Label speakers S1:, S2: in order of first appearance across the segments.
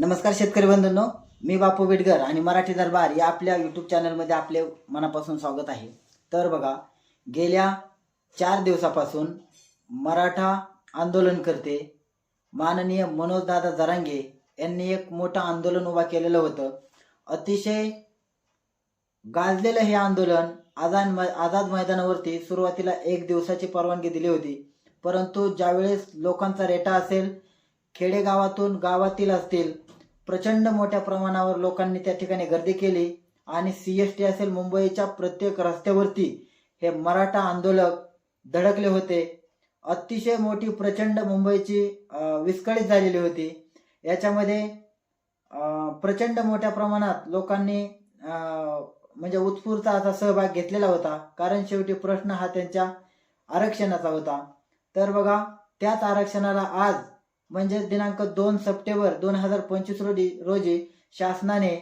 S1: नमस्कार शेतकरी बंधूंनो मी बापू बिडकर आणि मराठी दरबार या आपल्या यूट्यूब चॅनलमध्ये आपले मनापासून स्वागत आहे. तर बघा गेल्या चार दिवसापासून मराठा आंदोलन करते माननीय मनोजदादा जरांगे यांनी एक मोठं आंदोलन उभा केलेलं होतं. अतिशय गाजलेलं हे आंदोलन आझाद आझाद मैदानावरती सुरुवातीला एक दिवसाची परवानगी दिली होती. परंतु ज्यावेळेस लोकांचा रेटा असेल खेडेगावातून गावातील असतील प्रचंड मोठ्या प्रमाणावर लोकांनी त्या ठिकाणी गर्दी केली आणि सी एस टी असेल मुंबईच्या प्रत्येक रस्त्यावरती हे मराठा आंदोलक धडकले होते. अतिशय मोठी प्रचंड मुंबईची विस्कळीत झालेली होती. याच्यामध्ये प्रचंड मोठ्या प्रमाणात लोकांनी म्हणजे उत्स्फूर्त असा सहभाग घेतलेला होता. कारण शेवटी प्रश्न हा त्यांच्या आरक्षणाचा होता. तर बघा त्याच आरक्षणाला आज म्हणजे दिनांक दोन सप्टेंबर दोन हजार पंचवीस रोजी रोजी शासनाने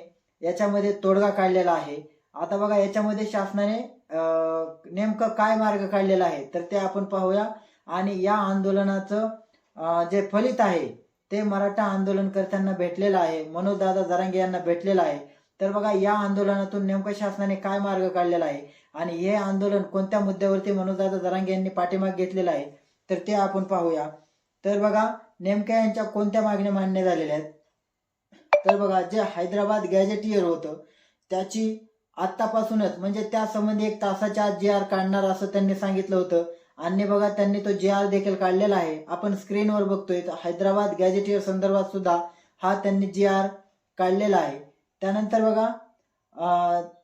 S1: याच्यामध्ये तोडगा काढलेला आहे. आता बघा याच्यामध्ये शासनाने नेमकं काय मार्ग काढलेला आहे तर ते आपण पाहूया. आणि या आंदोलनाचं जे फलित आहे ते मराठा आंदोलनकर्त्यांना भेटलेलं आहे. मनोजदादा जरांगे यांना भेटलेलं आहे. तर बघा या आंदोलनातून नेमकं शासनाने काय मार्ग काढलेला आहे? आणि हे आंदोलन कोणत्या मुद्द्यावरती मनोजदादा जरांगे यांनी पाठीमाग घेतलेला आहे? तर ते आपण पाहूया. तर बघा नेमक्या यांच्या कोणत्या मागण्या मान्य झालेल्या आहेत? तर बघा जे हैदराबाद गॅजेटियर होतं त्याची आत्तापासूनच म्हणजे त्यासंबंधी एक तासाच्या आत जे आर काढणार असं त्यांनी सांगितलं होतं. आणि बघा त्यांनी तो जी आर देखील काढलेला आहे. आपण स्क्रीनवर बघतोय हैदराबाद गॅजेटियर संदर्भात सुद्धा हा त्यांनी जी आर काढलेला आहे. त्यानंतर बघा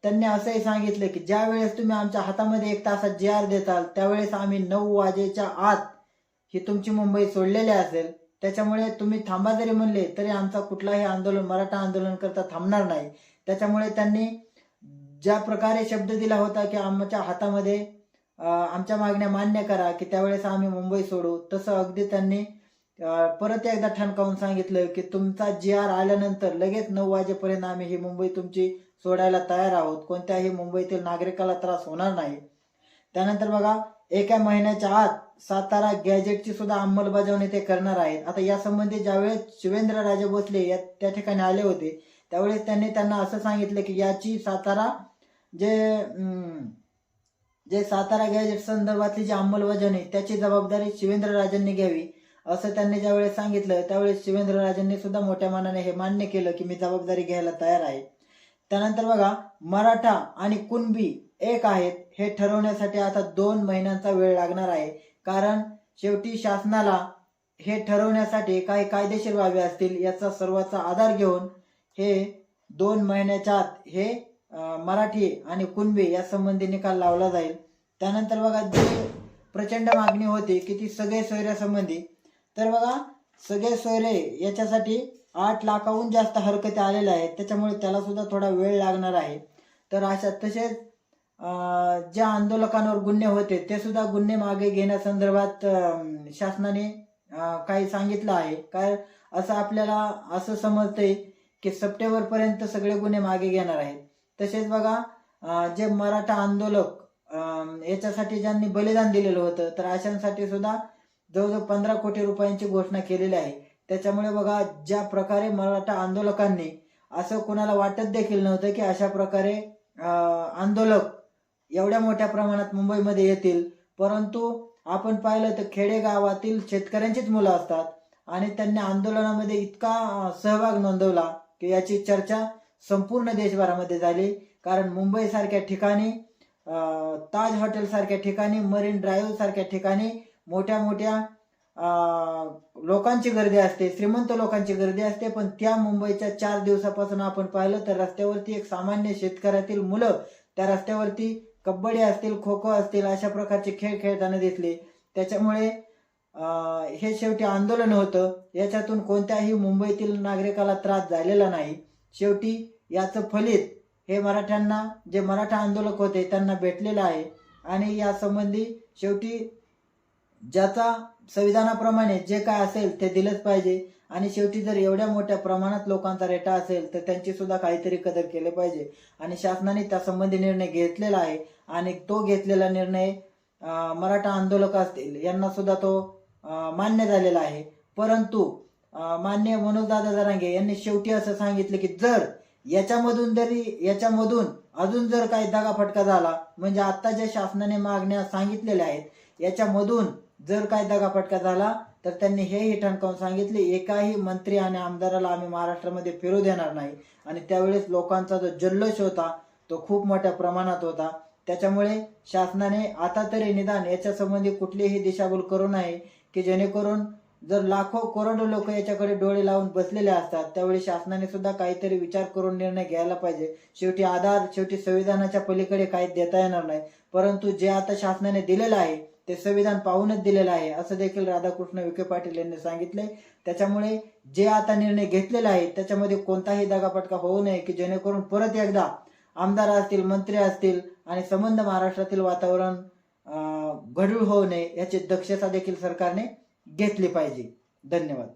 S1: त्यांनी असंही सांगितलं की ज्या वेळेस तुम्ही आमच्या हातामध्ये एक तासात जे आर देताल त्यावेळेस आम्ही नऊ वाजेच्या आत ही तुमची मुंबई सोडलेली असेल. त्याच्यामुळे तुम्ही थांबा जरी म्हणले तरी आमचा कुठलाही आंदोलन मराठा आंदोलन करता थांबणार नाही. त्याच्यामुळे त्यांनी ज्या प्रकारे शब्द दिला होता की आमच्या हातामध्ये आमच्या मागण्या मान्य करा की त्यावेळेस आम्ही मुंबई सोडू तसं अगदी त्यांनी परत एकदा ठणकावून सांगितलं की तुमचा जी आर आल्यानंतर लगेच नऊ वाजेपर्यंत आम्ही ही मुंबई तुमची सोडायला तयार आहोत. कोणत्याही मुंबईतील नागरिकाला त्रास होणार नाही. त्यानंतर बघा एका महिन्याच्या आत सातारा गॅजेटची सुद्धा अंमलबजावणी ते करणार आहेत. आता यासंबंधी ज्यावेळेस शिवेंद्र राजे भोसले या त्या ठिकाणी आले होते त्यावेळेस त्यांनी त्यांना असं सांगितलं की याची सातारा जे जे सातारा गॅजेट संदर्भातली जी अंमलबजावणी त्याची जबाबदारी शिवेंद्र राजांनी घ्यावी असं त्यांनी ज्यावेळेस सांगितलं त्यावेळेस शिवेंद्र राजांनी सुद्धा मोठ्या मनाने हे मान्य केलं की मी जबाबदारी घ्यायला तयार आहे. त्यानंतर बघा मराठा आणि कुणबी एक आहेत हे ठरवण्यासाठी आता दोन महिन्यांचा वेळ लागणार आहे. कारण शेवटी शासनाला हे ठरवण्यासाठी काही कायदेशीर बाबी असतील याचा सर्वांचा आधार घेऊन हे दोन महिन्याच्या आत हे मराठी आणि कुणबी या संबंधी निकाल लावला जाईल. त्यानंतर बघा जी प्रचंड मागणी होती की ती सगळे सोयऱ्यासंबंधी. तर बघा सगळे सोयरे याच्यासाठी आठ लाखाहून जास्त हरकती आलेल्या आहेत. त्याच्यामुळे त्याला सुद्धा थोडा वेळ लागणार आहे. तर अशा तसेच ज्या आंदोलकांवर गुन्हे होते ते सुद्धा गुन्हे मागे घेण्यासंदर्भात शासनाने काही सांगितलं आहे. काय असं आपल्याला असं समजतंय की सप्टेंबर पर्यंत सगळे गुन्हे मागे घेणार आहेत. तसेच बघा जे मराठा आंदोलक याच्यासाठी ज्यांनी बलिदान दिलेलं होतं तर अशांसाठी सुद्धा जवळजवळ पंधरा कोटी रुपयांची घोषणा केलेली आहे. त्याच्यामुळे बघा ज्या प्रकारे मराठा आंदोलकांनी असं कोणाला वाटत देखील नव्हतं की अशा प्रकारे आंदोलक एवढ्या मोठ्या प्रमाणात मुंबईमध्ये येतील. परंतु आपण पाहिलं तर खेडेगावातील शेतकऱ्यांचीच मुलं असतात आणि त्यांनी आंदोलनामध्ये इतका सहभाग नोंदवला की याची चर्चा संपूर्ण देशभरामध्ये झाली. कारण मुंबईसारख्या ठिकाणी ताज हॉटेलसारख्या ठिकाणी मरीन ड्राईव्ह सारख्या ठिकाणी मोठ्या मोठ्या लोकांची गर्दी असते श्रीमंत लोकांची गर्दी असते पण त्या मुंबईच्या चार दिवसापासून आपण पाहिलं तर रस्त्यावरती एक सामान्य शेतकऱ्यातील मुलं त्या रस्त्यावरती कबड्डी असतील खो खो असतील अशा प्रकारचे खेळ खेळताना दिसले. त्याच्यामुळे हे शेवटी आंदोलन होतं. याच्यातून कोणत्याही मुंबईतील नागरिकाला त्रास झालेला नाही. शेवटी याचं फलित हे मराठ्यांना जे मराठा आंदोलक होते त्यांना भेटलेलं आहे. आणि यासंबंधी शेवटी ज्याचा संविधानाप्रमाणे जे काय असेल ते दिलंच पाहिजे. आणि शेवटी जर एवढ्या मोठ्या प्रमाणात लोकांचा रेटा असेल तर त्यांची सुद्धा काहीतरी कदर केले पाहिजे. आणि शासनाने त्या संबंधी निर्णय घेतलेला आहे. आणि तो घेतलेला निर्णय मराठा आंदोलक असतील यांना सुद्धा तो मान्य झालेला आहे. परंतु मान्य मनोजदादा जरांगे यांनी शेवटी असं सांगितलं की जर याच्यामधून जरी याच्यामधून अजून जर काही दगाफटका झाला म्हणजे आता ज्या शासनाने मागण्या सांगितलेल्या आहेत याच्यामधून जर काय दगाफटका झाला तर त्यांनी हेही ठणकावून सांगितले? एकाही मंत्री आणि आमदाराला आम्ही महाराष्ट्रामध्ये फिरू देणार नाही. आणि त्यावेळेस लोकांचा जो जल्लोष होता तो खूप मोठ्या प्रमाणात होता. त्याच्यामुळे शासनाने आता तरी निदान याच्या संबंधी कुठलीही दिशाभूल करू नये की जेणेकरून जर लाखो करोडो लोक याच्याकडे डोळे लावून बसलेले असतात त्यावेळी शासनाने सुद्धा काहीतरी विचार करून निर्णय घ्यायला पाहिजे. शेवटी आधार शेवटी संविधानाच्या पलीकडे काही देता येणार नाही. परंतु जे आता शासनाने दिलेलं आहे ते संविधान पाहूनच दिलेलं आहे. असं देखील राधाकृष्ण विखे पाटील यांनी सांगितले त्याच्यामुळे जे आता निर्णय घेतलेला आहे त्याच्यामध्ये कोणताही दगापटका होऊ नये की जेणेकरून परत एकदा आमदार असतील मंत्री असतील आणि संबंध महाराष्ट्रातील वातावरण गढूळ होऊ नये याची दक्षता देखील सरकारने घेतली पाहिजे. धन्यवाद.